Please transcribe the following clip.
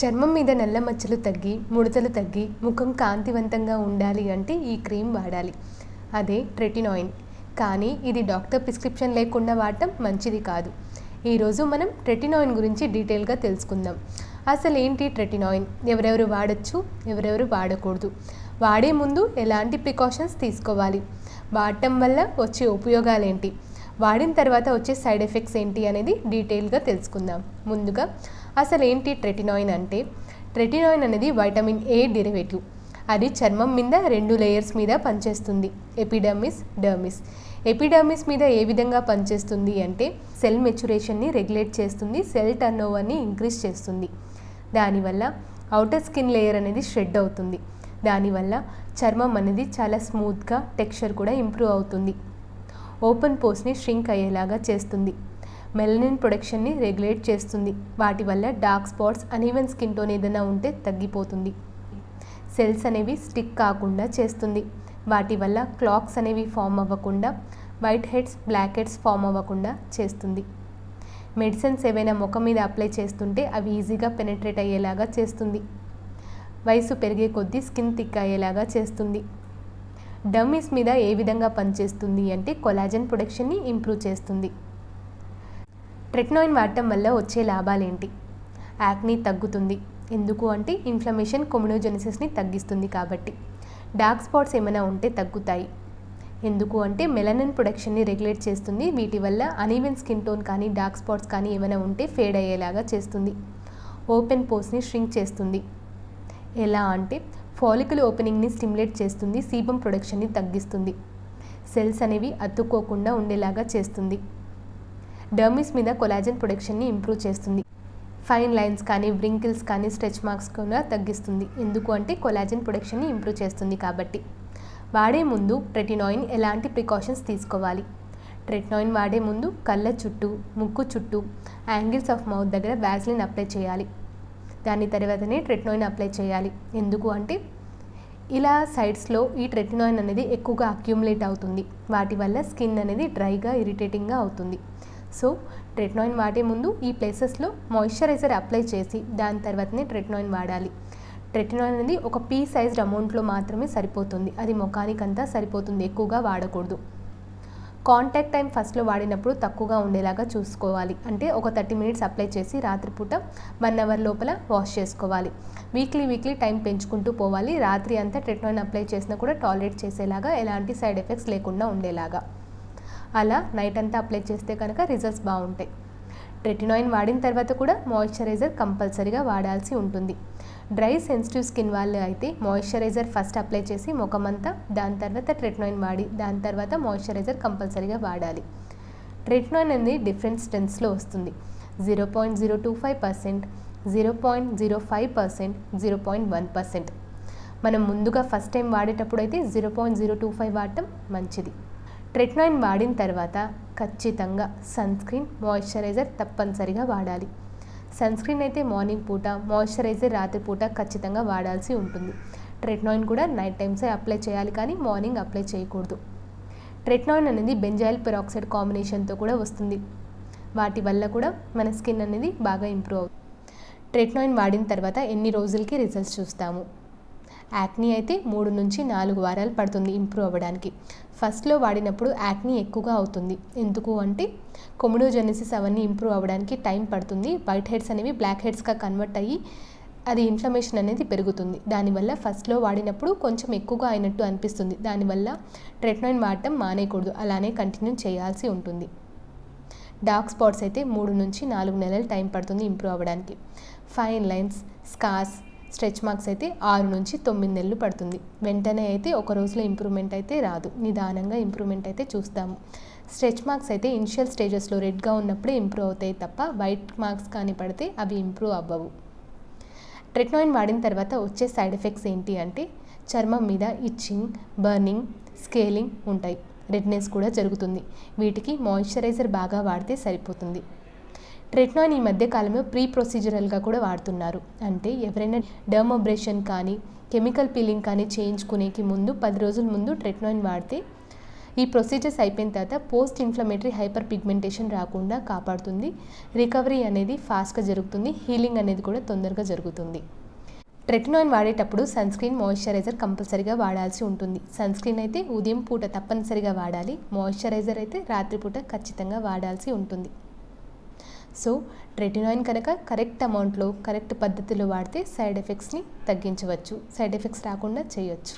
చర్మం మీద నల్ల మచ్చలు తగ్గి ముడతలు తగ్గి ముఖం కాంతివంతంగా ఉండాలి అంటే ఈ క్రీమ్ వాడాలి. అదే ట్రెటినాయిన్. కానీ ఇది డాక్టర్ ప్రిస్క్రిప్షన్ లేకుండా వాడటం మంచిది కాదు. ఈరోజు మనం ట్రెటినాయిన్ గురించి డీటెయిల్గా తెలుసుకుందాం. అసలు ఏంటి ట్రెటినాయిన్? ఎవరెవరు వాడచ్చు? ఎవరెవరు వాడకూడదు? వాడే ముందు ఎలాంటి ప్రికాషన్స్ తీసుకోవాలి? వాడటం వల్ల వచ్చే ఉపయోగాలు ఏంటి వాడిన తర్వాత వచ్చే సైడ్ ఎఫెక్ట్స్ ఏంటి అనేది డీటెయిల్గా తెలుసుకుందాం. ముందుగా అసలు ఏంటి ట్రెటినాయిన్ అంటే? ట్రెటినాయిన్ అనేది వైటమిన్ ఏ డెరివేటివ్ అది చర్మం మీద రెండు లేయర్స్ మీద పనిచేస్తుంది. ఎపిడర్మిస్ డర్మిస్ ఎపిడర్మిస్ మీద ఏ విధంగా పనిచేస్తుంది అంటే? సెల్ మెచ్యురేషన్ని రెగ్యులేట్ చేస్తుంది సెల్ టర్న్ ఓవర్ని ఇంక్రీజ్ చేస్తుంది. దానివల్ల అవుటర్ స్కిన్ లేయర్ అనేది షెడ్ అవుతుంది. దానివల్ల చర్మం అనేది చాలా స్మూత్గా టెక్స్చర్ కూడా ఇంప్రూవ్ అవుతుంది. ఓపెన్ పోస్ని ష్రింక్ అయ్యేలాగా చేస్తుంది. మెలనిన్ ప్రొడక్షన్ని రెగ్యులేట్ చేస్తుంది. వాటి వల్ల dark spots uneven skin tone ఏదైనా ఉంటే తగ్గిపోతుంది. సెల్స్ అనేవి స్టిక్ కాకుండా చేస్తుంది. వాటి వల్ల క్లాక్స్ అనేవి ఫామ్ అవ్వకుండా white heads black heads form అవ్వకుండా చేస్తుంది. మెడిసిన్స్ ఏవైనా ముఖం మీద అప్లై చేస్తుంటే అవి ఈజీగా పెనట్రేట్ అయ్యేలాగా చేస్తుంది. వయసు పెరిగే కొద్దీ స్కిన్ థిక్ అయ్యేలాగా చేస్తుంది. డమ్మీస్ మీద ఏ విధంగా పనిచేస్తుంది అంటే కొలాజన్ ప్రొడక్షన్ని ఇంప్రూవ్ చేస్తుంది. ట్రెట్నాయిన్ వాడటం వల్ల వచ్చే లాభాలేంటి? యాక్ని తగ్గుతుంది. ఎందుకు అంటే ఇన్ఫ్లమేషన్ కొమినోజెనిసిస్ని తగ్గిస్తుంది కాబట్టి. డార్క్ స్పాట్స్ ఏమైనా ఉంటే తగ్గుతాయి. ఎందుకు అంటే మెలనిన్ ప్రొడక్షన్ని రెగ్యులేట్ చేస్తుంది. వీటి వల్ల అనీవెన్ స్కిన్ టోన్ కానీ డార్క్ స్పాట్స్ కానీ ఏమైనా ఉంటే ఫేడ్ అయ్యేలాగా చేస్తుంది. ఓపెన్ పోస్ని ష్రింక్ చేస్తుంది. ఎలా అంటే ఫాలికల్ ఓపెనింగ్ని స్టిమ్యులేట్ చేస్తుంది. సీబం ప్రొడక్షన్ని తగ్గిస్తుంది. సెల్స్ అనేవి అతుక్కోకుండా ఉండేలాగా చేస్తుంది. డర్మిస్ మీద కొలాజన్ ప్రొడక్షన్ని ఇంప్రూవ్ చేస్తుంది. ఫైన్ లైన్స్ కానీ వ్రింకిల్స్ కానీ స్ట్రెచ్ మార్క్స్ కూడా తగ్గిస్తుంది. ఎందుకు అంటే కొలాజన్ ప్రొడక్షన్ని ఇంప్రూవ్ చేస్తుంది కాబట్టి. వాడే ముందు ట్రెటినాయిన్ ఎలాంటి ప్రికాషన్స్ తీసుకోవాలి? ట్రెటినాయిన్ వాడే ముందు కళ్ళ చుట్టూ ముక్కు చుట్టూ యాంగిల్స్ ఆఫ్ మౌత్ దగ్గర వ్యాజ్లిన్ అప్లై చేయాలి. దాని తర్వాతనే ట్రెటినాయిన్ అప్లై చేయాలి. ఎందుకు అంటే ఇలా సైడ్స్లో ఈ ట్రెటినాయిన్ అనేది ఎక్కువగా అక్యూములేట్ అవుతుంది. వాటి వల్ల స్కిన్ అనేది డ్రైగా ఇరిటేటింగ్గా అవుతుంది. సో ట్రెట్నాయిన్ వాడే ముందు ఈ ప్లేసెస్లో మాయిశ్చరైజర్ అప్లై చేసి దాని తర్వాతనే ట్రెట్నాయిన్ వాడాలి. ట్రెటినాయిన్ అనేది ఒక పీ సైజ్డ్ అమౌంట్లో మాత్రమే సరిపోతుంది. అది ముఖానికంతా సరిపోతుంది ఎక్కువగా వాడకూడదు. కాంటాక్ట్ టైం ఫస్ట్లో వాడినప్పుడు తక్కువగా ఉండేలాగా చూసుకోవాలి. అంటే ఒక థర్టీ మినిట్స్ అప్లై చేసి రాత్రిపూట వన్ అవర్ లోపల వాష్ చేసుకోవాలి. వీక్లీ వీక్లీ టైం పెంచుకుంటూ పోవాలి. రాత్రి అంతా ట్రెట్నాయిన్ అప్లై చేసినా కూడా టాలరేట్ చేసేలాగా ఎలాంటి సైడ్ ఎఫెక్ట్స్ లేకుండా ఉండేలాగా. అలా నైట్ అంతా అప్లై చేస్తే కనుక రిజల్ట్స్ బాగుంటాయి. ట్రెటినాయిన్ వాడిన తర్వాత కూడా మాయిశ్చరైజర్ కంపల్సరీగా వాడాల్సి ఉంటుంది. డ్రై సెన్సిటివ్ స్కిన్ వాళ్ళు అయితే మాయిశ్చరైజర్ ఫస్ట్ అప్లై చేసి ముఖమంతా దాని తర్వాత ట్రెటినాయిన్ వాడి దాని తర్వాత మాయిశ్చరైజర్ కంపల్సరీగా వాడాలి. ట్రెటినాయిన్ అనేది డిఫరెంట్ స్ట్రెంత్స్లో వస్తుంది. Zero point zero two five percent zero point zero five percent zero point one percent. మనం ముందుగా ఫస్ట్ టైం వాడేటప్పుడు అయితే zero point zero two five వాడటం మంచిది. ట్రెట్నాయిన్ వాడిన తర్వాత ఖచ్చితంగా సన్ స్క్రీన్ మాయిశ్చరైజర్ తప్పనిసరిగా వాడాలి. సన్ స్క్రీన్ అయితే మార్నింగ్ పూట మాయిశ్చరైజర్ రాత్రి పూట ఖచ్చితంగా వాడాల్సి ఉంటుంది. ట్రెట్నాయిన్ కూడా నైట్ టైమ్సే అప్లై చేయాలి కానీ మార్నింగ్ అప్లై చేయకూడదు. ట్రెట్నాయిన్ అనేది బెంజాయిల్ పెరాక్సైడ్ కాంబినేషన్తో కూడా వస్తుంది. వాటి వల్ల కూడా మన స్కిన్ అనేది బాగా ఇంప్రూవ్ అవుతుంది. ట్రెట్నాయిన్ వాడిన తర్వాత ఎన్ని రోజులకి రిజల్ట్స్ చూస్తాము? యాక్నీ అయితే మూడు నుంచి నాలుగు వారాలు పడుతుంది ఇంప్రూవ్ అవ్వడానికి. ఫస్ట్లో వాడినప్పుడు యాక్నీ ఎక్కువగా అవుతుంది. ఎందుకు అంటే కొమిడోజెనిసిస్ అవన్నీ ఇంప్రూవ్ అవ్వడానికి టైం పడుతుంది. వైట్ హెడ్స్ అనేవి బ్లాక్ హెడ్స్గా కన్వర్ట్ అయ్యి అది ఇన్ఫ్లమేషన్ అనేది పెరుగుతుంది. దానివల్ల ఫస్ట్లో వాడినప్పుడు కొంచెం ఎక్కువగా అయినట్టు అనిపిస్తుంది. దానివల్ల ట్రెట్నాయిన్ వాడటం మానేయకూడదు. అలానే కంటిన్యూ చేయాల్సి ఉంటుంది. డార్క్ స్పాట్స్ అయితే మూడు నుంచి నాలుగు నెలలు టైం పడుతుంది ఇంప్రూవ్ అవ్వడానికి. Fine lines scars stretch marks అయితే ఆరు నుంచి తొమ్మిది నెలలు పడుతుంది. వెంటనే అయితే ఒక రోజులో ఇంప్రూవ్మెంట్ అయితే రాదు. నిదానంగా ఇంప్రూవ్మెంట్ అయితే చూస్తాము. స్ట్రెచ్ మార్క్స్ అయితే ఇనిషియల్ స్టేజెస్లో రెడ్గా ఉన్నప్పుడే ఇంప్రూవ్ అవుతాయి తప్ప వైట్ మార్క్స్ కానీ పడితే అవి ఇంప్రూవ్ అవ్వవు. ట్రెట్నాయిన్ వాడిన తర్వాత వచ్చే సైడ్ ఎఫెక్ట్స్ ఏంటి అంటే చర్మం మీద ఇచ్చింగ్ బర్నింగ్ స్కేలింగ్ ఉంటాయి. రెడ్నెస్ కూడా జరుగుతుంది. వీటికి మాయిశ్చరైజర్ బాగా వాడితే సరిపోతుంది. ట్రెట్నాయిన్ ఈ మధ్య కాలంలో ప్రీ ప్రొసీజరల్గా కూడా వాడుతున్నారు. అంటే ఎవరైనా డర్మోబ్రేషన్ కానీ కెమికల్ పీలింగ్ కానీ చేయించుకునేకి ముందు పది రోజుల ముందు ట్రెట్నాయిన్ వాడితే ఈ ప్రొసీజర్స్ అయిపోయిన తర్వాత పోస్ట్ ఇన్ఫ్లమేటరీ హైపర్ పిగ్మెంటేషన్ రాకుండా కాపాడుతుంది. రికవరీ అనేది ఫాస్ట్గా జరుగుతుంది. హీలింగ్ అనేది కూడా తొందరగా జరుగుతుంది. ట్రెటినాయిన్ వాడేటప్పుడు సన్ స్క్రీన్ మాయిశ్చరైజర్ కంపల్సరీగా వాడాల్సి ఉంటుంది. సన్ స్క్రీన్ అయితే ఉదయం పూట తప్పనిసరిగా వాడాలి. మాయిశ్చరైజర్ అయితే రాత్రిపూట ఖచ్చితంగా వాడాల్సి ఉంటుంది. సో ట్రెటినాయిన్ కనుక కరెక్ట్ అమౌంట్లో కరెక్ట్ పద్ధతిలో వాడితే సైడ్ ఎఫెక్ట్స్ని తగ్గించవచ్చు. సైడ్ ఎఫెక్ట్స్ రాకుండా చేయొచ్చు.